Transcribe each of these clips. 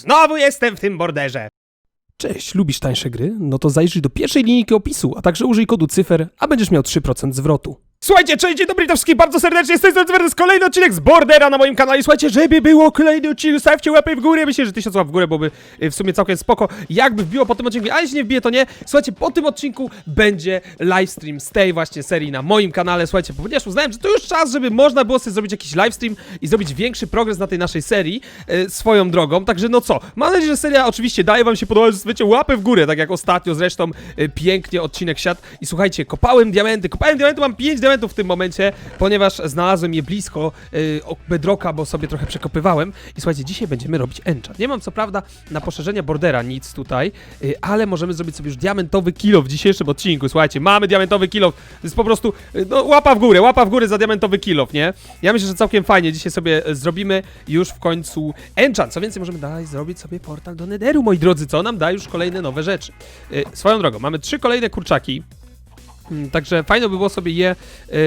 Znowu jestem w tym borderze. Cześć, lubisz tańsze gry? No to zajrzyj do pierwszej linijki opisu, a także użyj kodu cyfer, a będziesz miał 3% zwrotu. Słuchajcie, cześć, dzień dobry, wszystkich bardzo serdecznie, z tej strony to jest kolejny odcinek z Bordera na moim kanale. Słuchajcie, żeby było kolejny odcinek, stawcie łapy w górę, myślę, że tysiąc łap w górę byłoby y, w sumie całkiem spoko. Jakby wbiło po tym odcinku, a jeśli nie wbije, to nie. Słuchajcie, po tym odcinku będzie livestream z tej właśnie serii na moim kanale. Słuchajcie, ponieważ uznałem, że to już czas, żeby można było sobie zrobić jakiś livestream i zrobić większy progres na tej naszej serii y, swoją drogą. Także no co, mam nadzieję, że seria oczywiście daje wam się podobać, zostawicie łapę w górę, tak jak ostatnio zresztą y, pięknie odcinek siadł. I słuchajcie, kopałem diamenty, kopałem diamenty, mam 5 diamentów w tym momencie, ponieważ znalazłem je blisko y, o- bedrocka, bo sobie trochę przekopywałem. I słuchajcie, dzisiaj będziemy robić enchant. Nie mam co prawda na poszerzenie bordera nic tutaj, y, ale możemy zrobić sobie już diamentowy kilo w dzisiejszym odcinku. Słuchajcie, mamy diamentowy kilo. To jest po prostu y, no, łapa w górę, łapa w górę za diamentowy kilo, nie? Ja myślę, że całkiem fajnie dzisiaj sobie zrobimy już w końcu enchant. Co więcej, możemy dalej zrobić sobie portal do Netheru, moi drodzy, co nam da już kolejne nowe rzeczy. Y, swoją drogą, mamy trzy kolejne kurczaki. Mm, Także fajno by było sobie je e,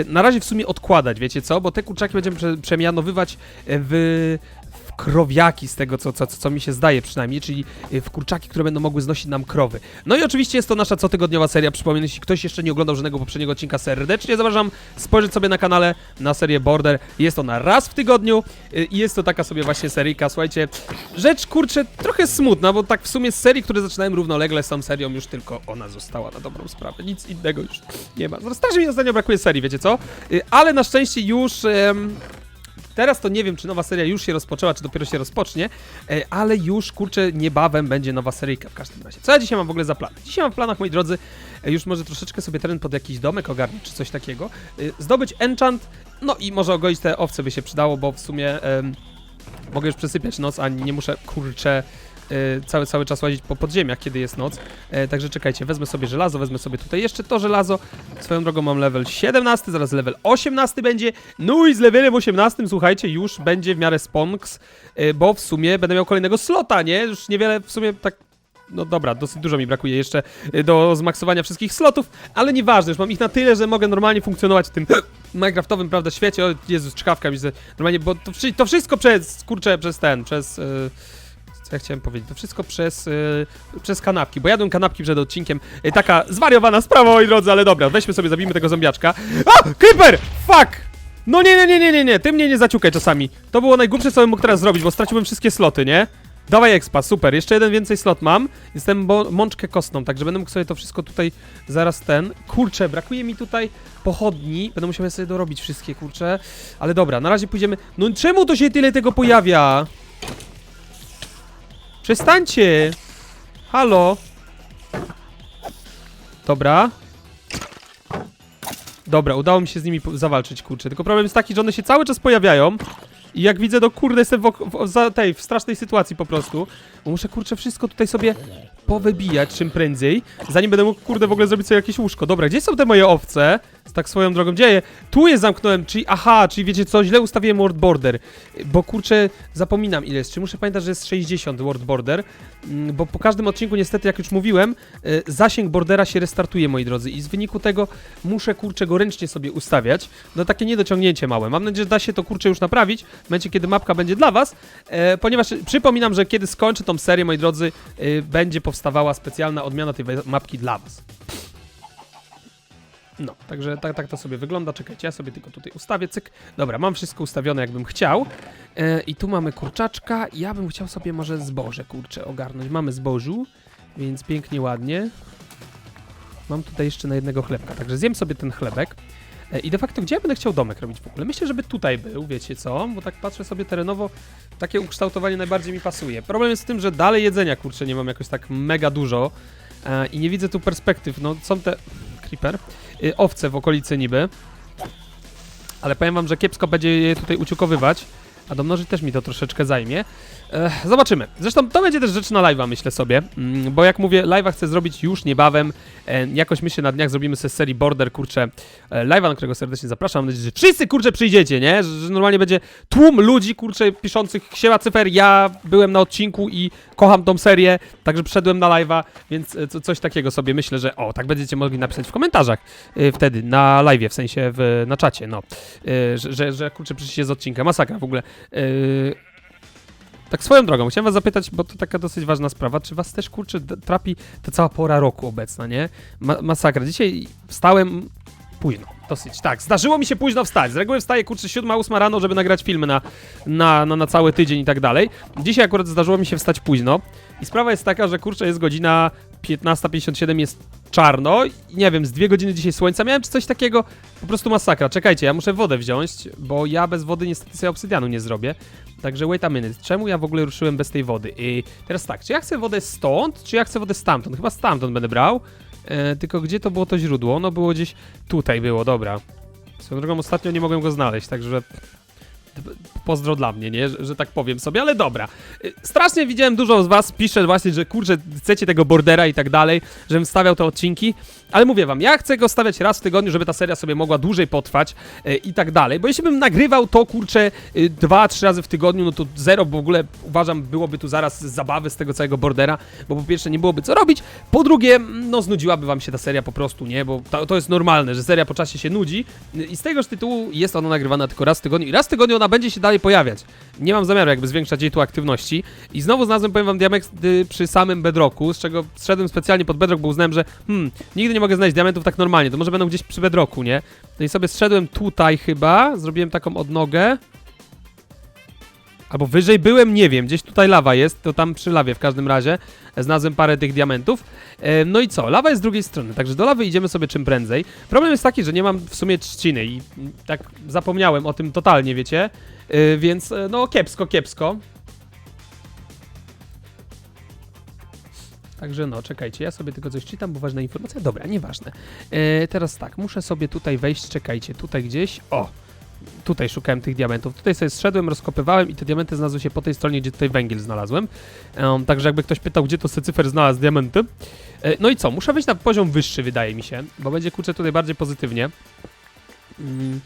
na razie w sumie odkładać, wiecie co? Bo te kurczaki będziemy prze, przemianowywać e, w, w krowiaki, z tego co, co, co mi się zdaje przynajmniej, czyli e, w kurczaki, które będą mogły znosić nam krowy. No i oczywiście jest to nasza cotygodniowa seria. Przypomnę, jeśli ktoś jeszcze nie oglądał żadnego poprzedniego odcinka, serdecznie zapraszam spojrzeć sobie na kanale na serię Border. Jest ona raz w tygodniu e, i jest to taka sobie właśnie seryjka. Słuchajcie, rzecz kurczę trochę smutna, bo tak w sumie z serii, które zaczynałem równolegle z tą serią, już tylko ona została na dobrą sprawę. Nic innego już nie ma. No, strasznie mi ostatnio brakuje serii, wiecie co? Y, Ale na szczęście już. Teraz to nie wiem, czy nowa seria już się rozpoczęła, czy dopiero się rozpocznie, e, ale już kurczę niebawem będzie nowa seryjka w każdym razie. Co ja dzisiaj mam w ogóle za plany? Dzisiaj mam w planach, moi drodzy, e, już może troszeczkę sobie teren pod jakiś domek ogarnić, czy coś takiego, e, zdobyć enchant, no i może ogoić te owce by się przydało, bo w sumie mogę już przesypiać noc, a nie muszę kurczę cały, cały czas łazić po podziemiach, kiedy jest noc. E, także czekajcie, wezmę sobie żelazo, wezmę sobie tutaj jeszcze to żelazo. Swoją drogą mam level 17, zaraz level 18 będzie. No i z levelem 18, słuchajcie, już będzie w miarę sponks, e, bo w sumie będę miał kolejnego slota, nie? Już niewiele w sumie tak no dobra, dosyć dużo mi brakuje jeszcze do zmaksowania wszystkich slotów, ale nieważne, już mam ich na tyle, że mogę normalnie funkcjonować w tym minecraftowym, prawda, świecie. O Jezus, czkawka mi normalnie, bo to, to wszystko przez, kurczę, przez ten, przez... Yy, ja chciałem powiedzieć? To wszystko przez, yy, przez kanapki, bo jadłem kanapki przed odcinkiem. Yy, taka zwariowana sprawa, moi drodzy, ale dobra, weźmy sobie, zabijmy tego zombiaczka. A! Creeper! Fuck! No nie, nie, nie, nie, nie, nie, ty mnie nie zaciukaj czasami. To było najgłupsze, co bym mógł teraz zrobić, bo straciłem wszystkie sloty, nie? Dawaj expa, super, jeszcze jeden więcej slot mam. Jestem mączkę kostną, także będę mógł sobie to wszystko tutaj zaraz ten. Kurczę, brakuje mi tutaj pochodni. Będę musiał sobie dorobić wszystkie, kurczę. Ale dobra, na razie pójdziemy. No czemu to się tyle tego pojawia? Przestańcie! Halo? Dobra. Dobra, udało mi się z nimi zawalczyć, kurczę. Tylko problem jest taki, że one się cały czas pojawiają. I jak widzę, do kurde, jestem w, w, tej, w strasznej sytuacji po prostu. Bo muszę, kurczę, wszystko tutaj sobie powybijać czym prędzej, zanim będę mógł, kurde, w ogóle zrobić sobie jakieś łóżko. Dobra, gdzie są te moje owce? Tak swoją drogą dzieje. Tu je zamknąłem, czyli, aha, czyli wiecie co, źle ustawiłem word border. Bo, kurczę, zapominam ile jest. Czy muszę pamiętać, że jest 60 word border? Mm, Bo po każdym odcinku, niestety, jak już mówiłem, y, zasięg bordera się restartuje, moi drodzy. I z wyniku tego muszę, kurczę, go ręcznie sobie ustawiać. No takie niedociągnięcie małe. Mam nadzieję, że da się to, kurczę, już naprawić w momencie, kiedy mapka będzie dla was. E, ponieważ przypominam, że kiedy skończę tą serię, moi drodzy, y, będzie powstawała specjalna odmiana tej mapki dla was. No, także tak, tak to sobie wygląda. Czekajcie, ja sobie tylko tutaj ustawię, cyk. Dobra, mam wszystko ustawione jakbym chciał. E, I tu mamy kurczaczka. Ja bym chciał sobie może zboże, kurczę, ogarnąć. Mamy zbożu, więc pięknie, ładnie. Mam tutaj jeszcze na jednego chlebka, także zjem sobie ten chlebek. E, I de facto, gdzie ja będę chciał domek robić w ogóle? Myślę, żeby tutaj był, wiecie co? Bo tak patrzę sobie terenowo, takie ukształtowanie najbardziej mi pasuje. Problem jest w tym, że dalej jedzenia, kurczę, nie mam jakoś tak mega dużo e, i nie widzę tu perspektyw. No, są te... Creeper. Y, owce w okolicy niby. Ale powiem wam, że kiepsko będzie je tutaj uciukowywać. A domnożyć też mi to troszeczkę zajmie. Ech, zobaczymy. Zresztą to będzie też rzecz na live'a, myślę sobie. Mm, bo jak mówię, live'a chcę zrobić już niebawem. E, jakoś myślę, na dniach zrobimy sobie serii Border, kurczę, e, live'a, na którego serdecznie zapraszam. Mam nadzieję, że wszyscy, kurczę, przyjdziecie, nie? Że, że normalnie będzie tłum ludzi, kurczę, piszących siema cyfer. Ja byłem na odcinku i kocham tą serię, także przyszedłem na live'a, więc e, co, coś takiego sobie myślę, że o, tak będziecie mogli napisać w komentarzach e, wtedy, na live'ie, w sensie w, na czacie, no. E, że, że, że, kurczę, przyjdziecie z odcinka. Masakra w ogóle. E, Tak swoją drogą, chciałem was zapytać, bo to taka dosyć ważna sprawa, czy was też, kurczę, trapi ta cała pora roku obecna, nie? Ma masakra. Dzisiaj wstałem późno, dosyć, tak. Zdarzyło mi się późno wstać. Z reguły wstaję, kurczę, 7-8 rano, żeby nagrać filmy na, na, na, na cały tydzień i tak dalej. Dzisiaj akurat zdarzyło mi się wstać późno. I sprawa jest taka, że kurczę, jest godzina 15.57, jest czarno. I nie wiem, z dwie godziny dzisiaj słońca miałem czy coś takiego. Po prostu masakra. Czekajcie, ja muszę wodę wziąć, bo ja bez wody niestety sobie obsydianu nie zrobię. Także wait a minute, czemu ja w ogóle ruszyłem bez tej wody? I teraz tak, czy ja chcę wodę stąd, czy ja chcę wodę stamtąd? Chyba stamtąd będę brał. E, tylko gdzie to było to źródło? Ono było gdzieś tutaj było, dobra. Swoją drogą ostatnio nie mogłem go znaleźć, także pozdro dla mnie, nie? Że, że tak powiem sobie, ale dobra. Y, Strasznie widziałem dużo z was pisze właśnie, że kurczę, chcecie tego bordera i tak dalej, żebym stawiał te odcinki, ale mówię wam, ja chcę go stawiać raz w tygodniu, żeby ta seria sobie mogła dłużej potrwać y, i tak dalej, bo jeśli bym nagrywał to kurczę y, dwa, trzy razy w tygodniu, no to zero w ogóle uważam byłoby tu zaraz zabawy z tego całego bordera, bo po pierwsze nie byłoby co robić, po drugie, no znudziłaby wam się ta seria po prostu, nie? Bo to, to jest normalne, że seria po czasie się nudzi i z tegoż tytułu jest ona nagrywana tylko raz w tygodniu i raz w tygodniu ona będzie się dalej pojawiać. Nie mam zamiaru jakby zwiększać jej tu aktywności i znowu znalazłem, powiem wam, diamenty przy samym bedrocku, z czego zszedłem specjalnie pod bedrock, bo uznałem, że hmm, nigdy nie mogę znaleźć diamentów tak normalnie, to może będą gdzieś przy bedrocku, nie? No i sobie zszedłem tutaj chyba, zrobiłem taką odnogę. Albo wyżej byłem, nie wiem, gdzieś tutaj lawa jest, to tam przy lawie w każdym razie e, znalazłem parę tych diamentów. E, no i co, lawa jest z drugiej strony, także do lawy idziemy sobie czym prędzej. Problem jest taki, że nie mam w sumie trzciny i tak zapomniałem o tym totalnie, wiecie, E, więc e, no kiepsko, kiepsko. Także no, czekajcie, ja sobie tylko coś czytam, bo ważna informacja. Dobra, nieważne. E, teraz tak, muszę sobie tutaj wejść, czekajcie, tutaj gdzieś. O! Tutaj szukałem tych diamentów. Tutaj sobie zszedłem, rozkopywałem i te diamenty znalazły się po tej stronie, gdzie tutaj węgiel znalazłem. Em, także jakby ktoś pytał, gdzie to Secyfer znalazł diamenty. E, no i co, muszę wejść na poziom wyższy, wydaje mi się, bo będzie kurczę tutaj bardziej pozytywnie. Mm,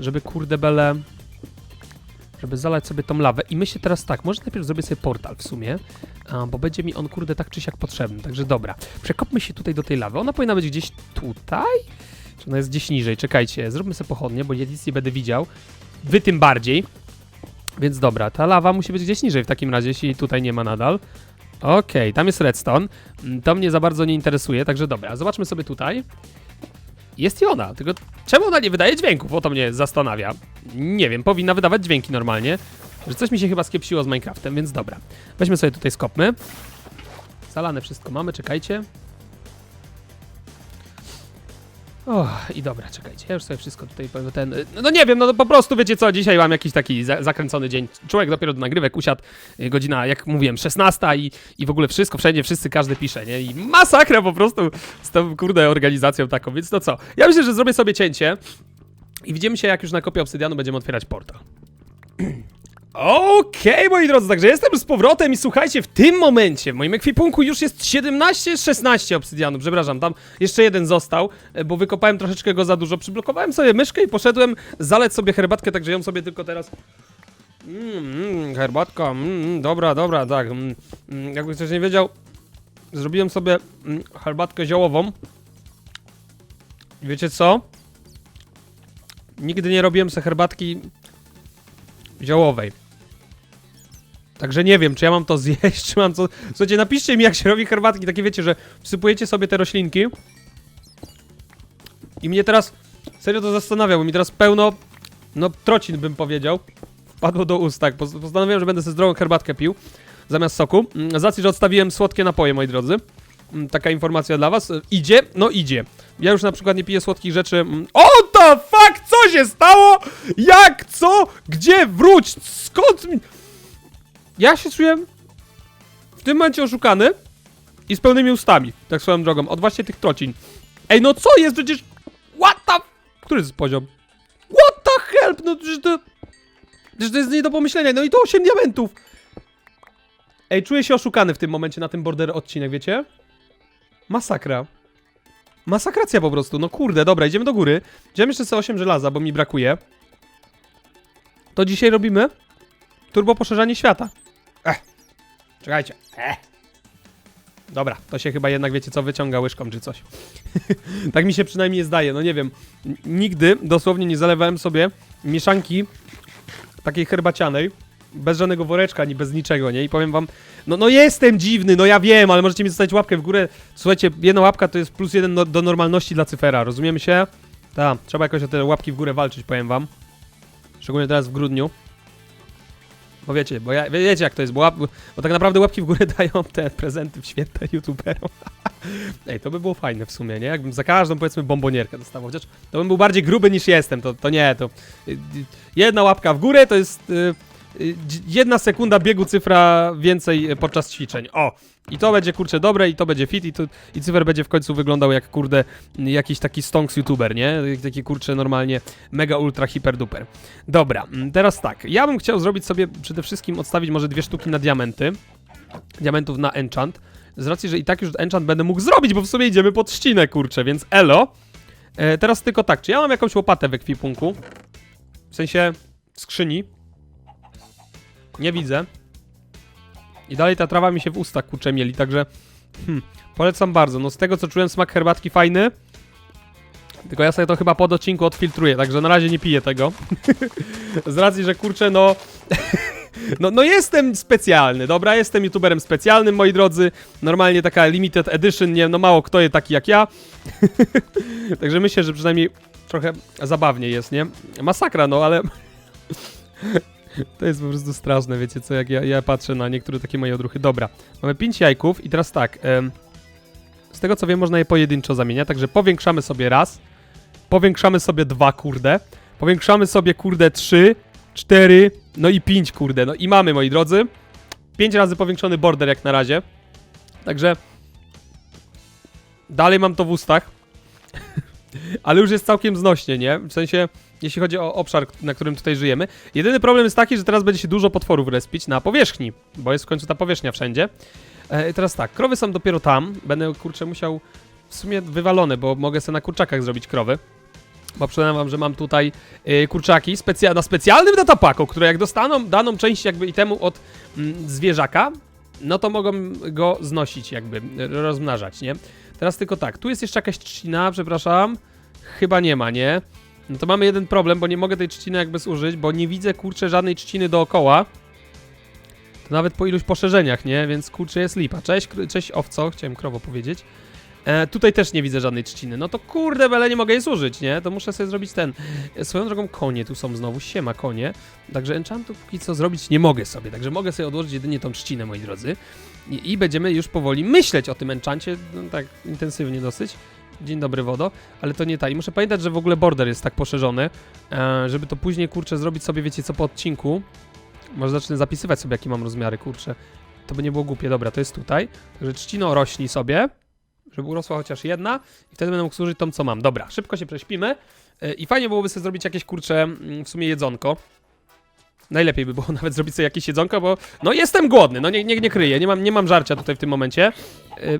żeby kurde bele... Żeby zalać sobie tą lawę. I myślę teraz tak, może najpierw zrobię sobie portal w sumie, bo będzie mi on kurde tak czy siak potrzebny. Także dobra, przekopmy się tutaj do tej lawy. Ona powinna być gdzieś tutaj? Ona jest gdzieś niżej? Czekajcie, zróbmy sobie pochodnie, bo ja nic nie będę widział. Wy tym bardziej. Więc dobra, ta lawa musi być gdzieś niżej w takim razie, jeśli tutaj nie ma nadal. Okej, tam jest redstone. Mm, To mnie za bardzo nie interesuje, także dobra, zobaczmy sobie tutaj. Jest i ona, tylko czemu ona nie wydaje dźwięków? O to mnie zastanawia. Nie wiem, powinna wydawać dźwięki normalnie. Że coś mi się chyba skiepsiło z Minecraftem, więc dobra. Weźmy sobie tutaj skopmy. Zalane wszystko mamy, czekajcie. O, i dobra, czekajcie, ja już sobie wszystko tutaj powiem, ten, y, no nie wiem, no po prostu wiecie co, dzisiaj mam jakiś taki za zakręcony dzień, człowiek dopiero do nagrywek usiadł, y, godzina, jak mówiłem, 16 i, i w ogóle wszystko, wszędzie, wszyscy, każdy pisze, nie, i masakra po prostu z tą, kurde, organizacją taką, więc no co, ja myślę, że zrobię sobie cięcie i widzimy się, jak już na kopię obsydianu będziemy otwierać portal. Okej, moi drodzy, także jestem z powrotem i słuchajcie, w tym momencie w moim ekwipunku już jest 17 z 16 obsydianów, przepraszam, tam jeszcze jeden został, e, bo wykopałem troszeczkę go za dużo, przyblokowałem sobie myszkę i poszedłem zaleć sobie herbatkę, także ją sobie tylko teraz... Mmm, mm, herbatka, mm, dobra, dobra, tak, mm, mm, jakby ktoś nie wiedział, zrobiłem sobie mm, herbatkę ziołową. Wiecie co? Nigdy nie robiłem sobie herbatki ziołowej. Także nie wiem, czy ja mam to zjeść, czy mam co... Słuchajcie, napiszcie mi, jak się robi herbatki. Takie wiecie, że wsypujecie sobie te roślinki. I mnie teraz... Serio to zastanawia, bo mi teraz pełno... No, trocin bym powiedział. Wpadło do ust, tak. Postanowiłem, że będę sobie zdrową herbatkę pił. Zamiast soku. Mm, Z racji, że odstawiłem słodkie napoje, moi drodzy. Mm, Taka informacja dla was. Idzie? No idzie. Ja już na przykład nie piję słodkich rzeczy. Mm. O the fuck! Co się stało? Jak? Co? Gdzie? Wróć! Skąd mi... Ja się czuję w tym momencie oszukany i z pełnymi ustami, tak swoją drogą, od właśnie tych trocin. Ej, no co jest przecież... What the... Który jest poziom? What the help? No przecież to... Przecież to jest nie do pomyślenia. No i to 8 diamentów. Ej, czuję się oszukany w tym momencie na tym border odcinek, wiecie? Masakra. Masakracja po prostu, no kurde, dobra, idziemy do góry. Wziąłem jeszcze sobie 8 żelaza, bo mi brakuje. To dzisiaj robimy turbo poszerzanie świata. Czekajcie. Ech. Dobra, to się chyba jednak, wiecie co, wyciąga łyżką czy coś. tak mi się przynajmniej zdaje, no nie wiem. Nigdy dosłownie nie zalewałem sobie mieszanki takiej herbacianej bez żadnego woreczka, ani bez niczego, nie? I powiem wam, no, no jestem dziwny, no ja wiem, ale możecie mi zostawić łapkę w górę. Słuchajcie, jedna łapka to jest plus jeden no, do normalności dla cyfera, rozumiemy się? Tak, trzeba jakoś o te łapki w górę walczyć, powiem wam. Szczególnie teraz w grudniu. Bo wiecie, bo ja, wiecie jak to jest, bo, łap, bo tak naprawdę łapki w górę dają te prezenty w święta youtuberom. Ej, to by było fajne w sumie, nie? Jakbym za każdą, powiedzmy, bombonierkę dostawał, chociaż to bym był bardziej gruby niż jestem, to, to nie, to... y, y, Jedna łapka w górę to jest y, y, dzi- jedna sekunda biegu cyfra więcej y, podczas ćwiczeń. O! I to będzie, kurczę, dobre i to będzie fit i, to, i cyfer będzie w końcu wyglądał jak, kurde, y, jakiś taki stonks youtuber, nie? Jak Taki, kurczę, normalnie mega ultra hiper duper. Dobra, mm, teraz tak, ja bym chciał zrobić sobie przede wszystkim odstawić może dwie sztuki na diamenty. Diamentów na enchant. Z racji, że i tak już enchant będę mógł zrobić, bo w sumie idziemy pod ścinę, kurczę, więc elo. E, teraz tylko tak, czy ja mam jakąś łopatę w ekwipunku? W sensie skrzyni. Nie widzę. I dalej ta trawa mi się w ustach kurczę mieli, także hmm, polecam bardzo. No z tego co czułem smak herbatki fajny. Tylko ja sobie to chyba po odcinku odfiltruję, także na razie nie piję tego. z racji, że kurczę no... No, no jestem specjalny, dobra? Jestem youtuberem specjalnym, moi drodzy. Normalnie taka limited edition, nie, no mało kto jest taki jak ja. Także myślę, że przynajmniej trochę zabawnie jest, nie? Masakra, no ale... To jest po prostu straszne, wiecie co, jak ja, ja patrzę na niektóre takie moje odruchy. Dobra, mamy 5 jajków i teraz tak, em, z tego co wiem można je pojedynczo zamieniać, także powiększamy sobie raz, powiększamy sobie dwa, kurde, powiększamy sobie, kurde, trzy, cztery, no i pięć, kurde, no i mamy, moi drodzy, pięć razy powiększony border jak na razie, także dalej mam to w ustach, ale już jest całkiem znośnie, nie? W sensie, jeśli chodzi o obszar, na którym tutaj żyjemy. Jedyny problem jest taki, że teraz będzie się dużo potworów respić na powierzchni, bo jest w końcu ta powierzchnia wszędzie. E, teraz tak, krowy są dopiero tam. Będę, kurczę, musiał w sumie wywalone, bo mogę sobie na kurczakach zrobić krowy. Bo przypominam wam, że mam tutaj y, kurczaki specja na specjalnym datapaku, które jak dostaną daną część jakby itemu od mm, zwierzaka, no to mogą go znosić jakby, rozmnażać, nie? Teraz tylko tak, tu jest jeszcze jakaś trzcina, przepraszam. Chyba nie ma, nie? No to mamy jeden problem, bo nie mogę tej trzciny jakby zużyć, bo nie widzę, kurczę, żadnej trzciny dookoła. To nawet po iluś poszerzeniach, nie? Więc kurczę jest lipa. Cześć, cześć owco, chciałem krowo powiedzieć. E, tutaj też nie widzę żadnej trzciny. No to kurde, bele nie mogę jej zużyć, nie? To muszę sobie zrobić ten. E, Swoją drogą konie tu są znowu, siema konie. Także enchantu póki co zrobić nie mogę sobie, także mogę sobie odłożyć jedynie tą trzcinę, moi drodzy. I, i będziemy już powoli myśleć o tym enchancie, no, tak intensywnie dosyć. Dzień dobry, wodo. Ale to nie ta. I muszę pamiętać, że w ogóle border jest tak poszerzony, e, żeby to później, kurczę, zrobić sobie, wiecie co, po odcinku. Może zacznę zapisywać sobie, jakie mam rozmiary, kurczę. To by nie było głupie. Dobra, to jest tutaj. Także trzcino rośli sobie, żeby urosła chociaż jedna i wtedy będę mógł służyć tą, co mam. Dobra, szybko się prześpimy e, i fajnie byłoby sobie zrobić jakieś, kurczę, mm, w sumie jedzonko. Najlepiej by było nawet zrobić sobie jakieś jedzonko, bo no jestem głodny, no nie, nie, nie kryję, nie mam, nie mam żarcia tutaj w tym momencie. E,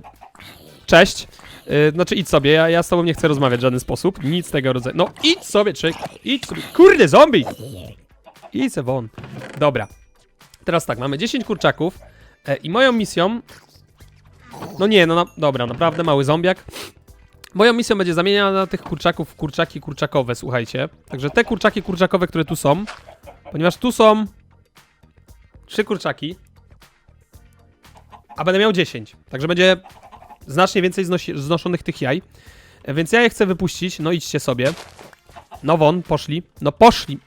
Cześć. Yy, znaczy idź sobie, ja, ja z tobą nie chcę rozmawiać w żaden sposób. Nic tego rodzaju. No idź sobie, czek. Idź sobie. Kurde, zombie! Idź se won. Dobra. Teraz tak, mamy 10 kurczaków e, i moją misją... No nie, no na, dobra, naprawdę mały zombiak. Moją misją będzie zamieniana tych kurczaków w kurczaki kurczakowe, słuchajcie. Także te kurczaki kurczakowe, które tu są, ponieważ tu są trzy kurczaki, a będę miał 10. Także będzie znacznie więcej znoszonych tych jaj. E, Więc ja je chcę wypuścić. No idźcie sobie. No won, poszli. No poszli.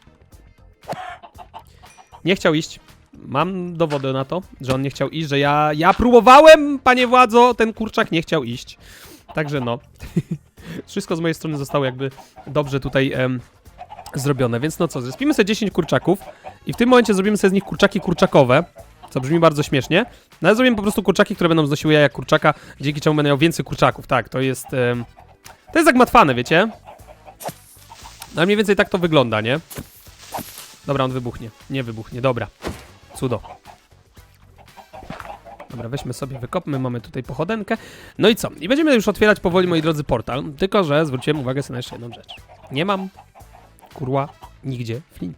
Nie chciał iść. Mam dowody na to, że on nie chciał iść, że ja, ja próbowałem, panie władzo, ten kurczak nie chciał iść. Także no. Wszystko z mojej strony zostało jakby dobrze tutaj em, zrobione. Więc no co, zespimy sobie 10 kurczaków i w tym momencie zrobimy sobie z nich kurczaki kurczakowe. Co brzmi bardzo śmiesznie. No ale zrobimy po prostu kurczaki, które będą znosiły jaja kurczaka, dzięki czemu będę miał więcej kurczaków. Tak, to jest... to jest zagmatwane, wiecie? No mniej więcej tak to wygląda, nie? Dobra, on wybuchnie. Nie wybuchnie, dobra. Cudo. Dobra, weźmy sobie, wykopmy, mamy tutaj pochodenkę. No i co? I będziemy już otwierać powoli, moi drodzy, portal. Tylko, że zwróciłem uwagę sobie na jeszcze jedną rzecz. Nie mam, kurwa, nigdzie flint.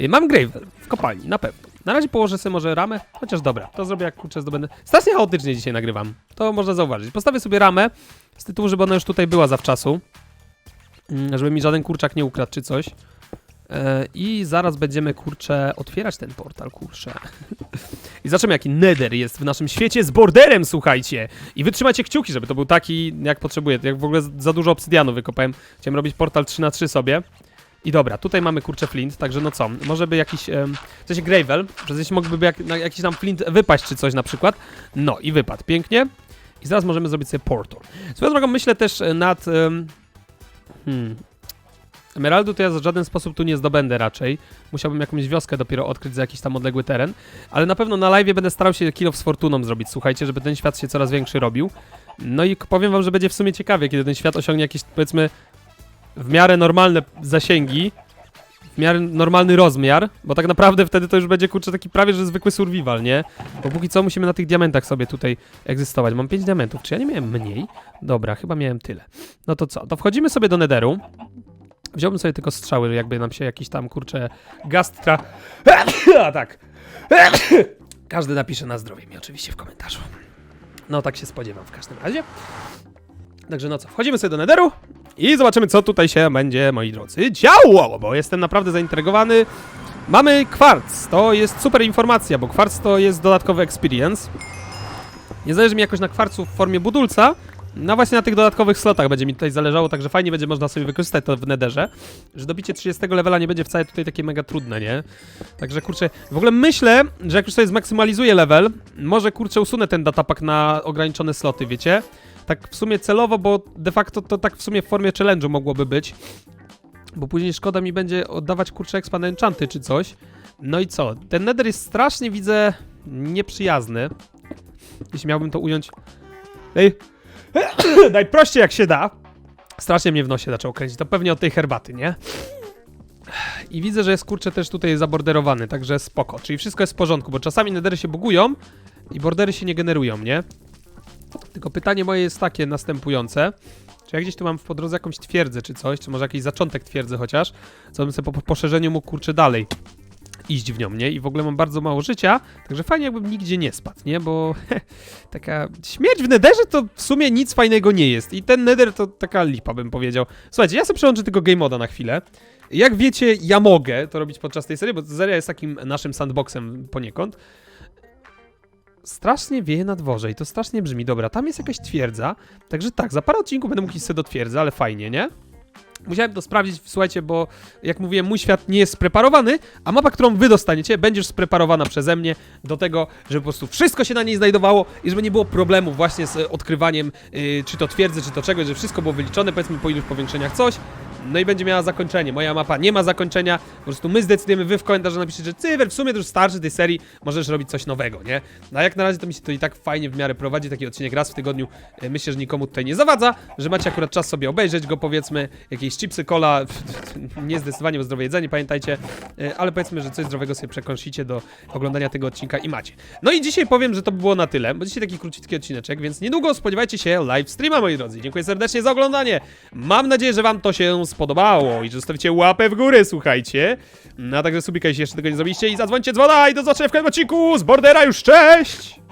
Y, Mam gravel w kopalni, na pewno. Na razie położę sobie może ramę, chociaż dobra, to zrobię jak kurczę zdobędę. Strasznie chaotycznie dzisiaj nagrywam, to można zauważyć. Postawię sobie ramę z tytułu, żeby ona już tutaj była zawczasu. Mm, Żeby mi żaden kurczak nie ukradł czy coś. E, I zaraz będziemy, kurczę, otwierać ten portal, kurczę. I zobaczymy, jaki nether jest w naszym świecie z borderem, słuchajcie. I wytrzymajcie kciuki, żeby to był taki, jak potrzebuję. Jak w ogóle za dużo obsydianu wykopałem. Chciałem robić portal 3 na 3 sobie. I dobra, tutaj mamy kurczę flint, także no co, może by jakiś, em, w sensie gravel, że jeśli mógłby jak, jakiś tam flint wypaść czy coś na przykład. No i wypadł, pięknie. I zaraz możemy zrobić sobie portal. Swoją drogą myślę też e, nad, hmm, Emeraldu to ja w żaden sposób tu nie zdobędę raczej. Musiałbym jakąś wioskę dopiero odkryć za jakiś tam odległy teren. Ale na pewno na live będę starał się kilo z fortuną zrobić, słuchajcie, żeby ten świat się coraz większy robił. No i powiem wam, że będzie w sumie ciekawie, kiedy ten świat osiągnie jakieś, powiedzmy, w miarę normalne zasięgi, w miarę normalny rozmiar, bo tak naprawdę wtedy to już będzie, kurczę, taki prawie, że zwykły survival, nie? Bo póki co musimy na tych diamentach sobie tutaj egzystować. Mam 5 diamentów, czy ja nie miałem mniej? Dobra, chyba miałem tyle. No to co, to wchodzimy sobie do nederu. Wziąłbym sobie tylko strzały, jakby nam się jakiś tam, kurczę, gastra... A tak. Każdy napisze na zdrowie mi oczywiście w komentarzu. No tak się spodziewam w każdym razie. Także no co, wchodzimy sobie do nederu i zobaczymy co tutaj się będzie, moi drodzy, działo, bo jestem naprawdę zaintrygowany. Mamy kwarc, to jest super informacja, bo kwarc to jest dodatkowy experience. Nie zależy mi jakoś na kwarcu w formie budulca, no właśnie na tych dodatkowych slotach będzie mi tutaj zależało, także fajnie będzie można sobie wykorzystać to w nederze, że dobicie 30 levela nie będzie wcale tutaj takie mega trudne, nie? Także kurczę, w ogóle myślę, że jak już sobie zmaksymalizuję level, może kurczę usunę ten datapak na ograniczone sloty, wiecie? Tak w sumie celowo, bo de facto to tak w sumie w formie challenge'u mogłoby być. Bo później szkoda mi będzie oddawać kurczę expa na enchanty czy coś. No i co? Ten nether jest strasznie, widzę, nieprzyjazny. Jeśli miałbym to ująć... Ej, najprościej jak się da. Strasznie mnie w nosie zaczął kręcić, to pewnie od tej herbaty, nie? I widzę, że jest kurczę też tutaj zaborderowany, także spoko. Czyli wszystko jest w porządku, bo czasami nedery się bugują i bordery się nie generują, nie? Tylko pytanie moje jest takie następujące. Czy ja gdzieś tu mam w podrodze jakąś twierdzę czy coś, czy może jakiś zaczątek twierdzy chociaż, co bym sobie po, po poszerzeniu mógł kurczę dalej iść w nią, nie? I w ogóle mam bardzo mało życia, także fajnie jakbym nigdzie nie spadł, nie? Bo taka śmierć w nederze to w sumie nic fajnego nie jest i ten neder to taka lipa bym powiedział. Słuchajcie, ja sobie przełączę tego game moda na chwilę. Jak wiecie, ja mogę to robić podczas tej serii, bo seria jest takim naszym sandboxem poniekąd strasznie wieje na dworze i to strasznie brzmi. Dobra, tam jest jakaś twierdza, także tak, za parę odcinków będę mógł iść sobie do twierdzy, ale fajnie, nie? Musiałem to sprawdzić, słuchajcie, bo jak mówiłem, mój świat nie jest spreparowany, a mapa, którą wy dostaniecie, będzie już spreparowana przeze mnie do tego, żeby po prostu wszystko się na niej znajdowało i żeby nie było problemu właśnie z odkrywaniem, yy, czy to twierdzy, czy to czegoś, że wszystko było wyliczone, powiedzmy po iluś powiększeniach coś. No i będzie miała zakończenie. Moja mapa nie ma zakończenia. Po prostu my zdecydujemy, wy w komentarzu napiszecie, że cywer, w sumie to już starczy tej serii, możesz robić coś nowego, nie? No a jak na razie to mi się to i tak fajnie w miarę prowadzi, taki odcinek raz w tygodniu. E, Myślę, że nikomu tutaj nie zawadza, że macie akurat czas sobie obejrzeć go, powiedzmy, jakieś chipsy, cola, nie zdecydowanie o zdrowe jedzenie, pamiętajcie, E, ale powiedzmy, że coś zdrowego sobie przekąsicie do oglądania tego odcinka i macie. No i dzisiaj powiem, że to by było na tyle, bo dzisiaj taki króciutki odcineczek, więc niedługo spodziewajcie się live streama, moi drodzy. Dziękuję serdecznie za oglądanie. Mam nadzieję, że wam to się spodobało i że zostawicie łapę w górę, słuchajcie. No a także subika, jeśli jeszcze tego nie zrobiliście i zadzwońcie dzwona i do zobaczenia w kolejnym odcinku z Bordera już, cześć!